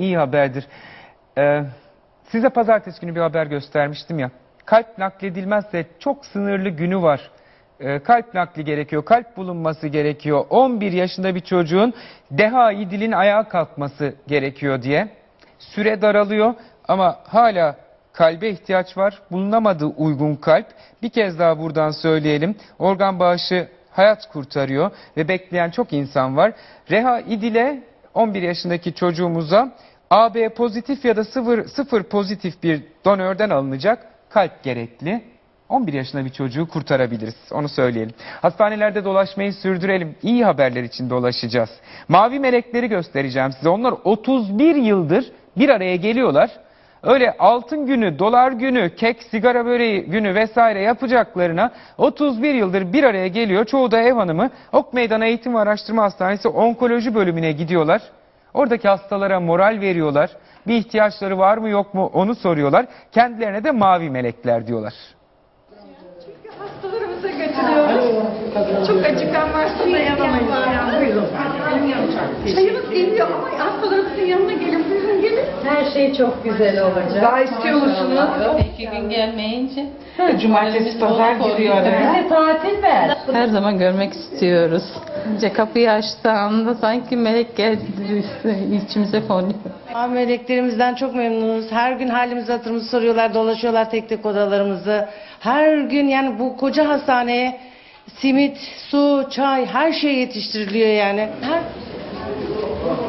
iyi haberdir. Ee, size pazartesi günü bir haber göstermiştim ya. Kalp nakledilmezse çok sınırlı günü var. Ee, kalp nakli gerekiyor, kalp bulunması gerekiyor. 11 yaşında bir çocuğun deha idilin ayağa kalkması gerekiyor diye. Süre daralıyor ama hala kalbe ihtiyaç var. Bulunamadı uygun kalp. Bir kez daha buradan söyleyelim. Organ bağışı hayat kurtarıyor ve bekleyen çok insan var. Reha İdil'e 11 yaşındaki çocuğumuza AB pozitif ya da sıfır, sıfır pozitif bir donörden alınacak kalp gerekli. 11 yaşında bir çocuğu kurtarabiliriz. Onu söyleyelim. Hastanelerde dolaşmayı sürdürelim. İyi haberler için dolaşacağız. Mavi melekleri göstereceğim size. Onlar 31 yıldır bir araya geliyorlar. Öyle altın günü, dolar günü, kek, sigara böreği günü vesaire yapacaklarına 31 yıldır bir araya geliyor. Çoğu da ev hanımı Ok Meydan Eğitim ve Araştırma Hastanesi onkoloji bölümüne gidiyorlar. Oradaki hastalara moral veriyorlar. Bir ihtiyaçları var mı yok mu onu soruyorlar. Kendilerine de mavi melekler diyorlar. Hastalarımıza götürüyoruz. Çok acıkan varsa dayanamayız. Çayımız geliyor ama hastalarımızın yanına gelin. Buyurun gelin. Her şey çok güzel olacak. Daha istiyor musunuz? İki gün gelmeyince Cumartesi, pazar giriyor. Bize tatil ver. her zaman görmek istiyoruz. İnce kapıyı açtığı anda sanki melek geldi içimize konuyor. Aa, meleklerimizden çok memnunuz. Her gün halimizi hatırımızı soruyorlar, dolaşıyorlar tek tek odalarımızı. Her gün yani bu koca hastaneye simit, su, çay her şey yetiştiriliyor yani. Her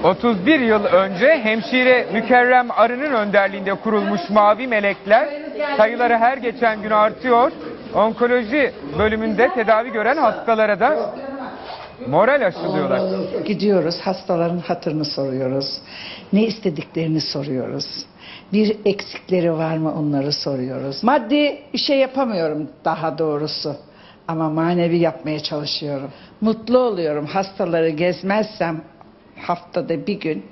31 yıl önce hemşire Mükerrem Arı'nın önderliğinde kurulmuş Mavi Melekler sayıları her geçen gün artıyor. Onkoloji bölümünde tedavi gören hastalara da moral aşılıyorlar. Gidiyoruz, hastaların hatırını soruyoruz. Ne istediklerini soruyoruz. Bir eksikleri var mı onları soruyoruz. Maddi bir şey yapamıyorum daha doğrusu. Ama manevi yapmaya çalışıyorum. Mutlu oluyorum hastaları gezmezsem haftada bir gün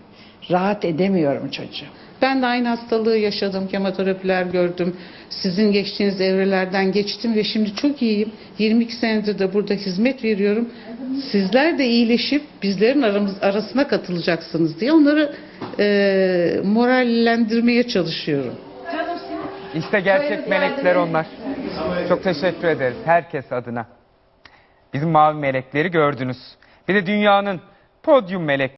rahat edemiyorum çocuğum. Ben de aynı hastalığı yaşadım, kemoterapiler gördüm. Sizin geçtiğiniz evrelerden geçtim ve şimdi çok iyiyim. 22 senedir de burada hizmet veriyorum. Sizler de iyileşip bizlerin aramız, arasına katılacaksınız diye onları eee morallendirmeye çalışıyorum. İşte gerçek melekler onlar. Çok teşekkür ederiz herkes adına. Bizim mavi melekleri gördünüz. Bir de dünyanın podyum melek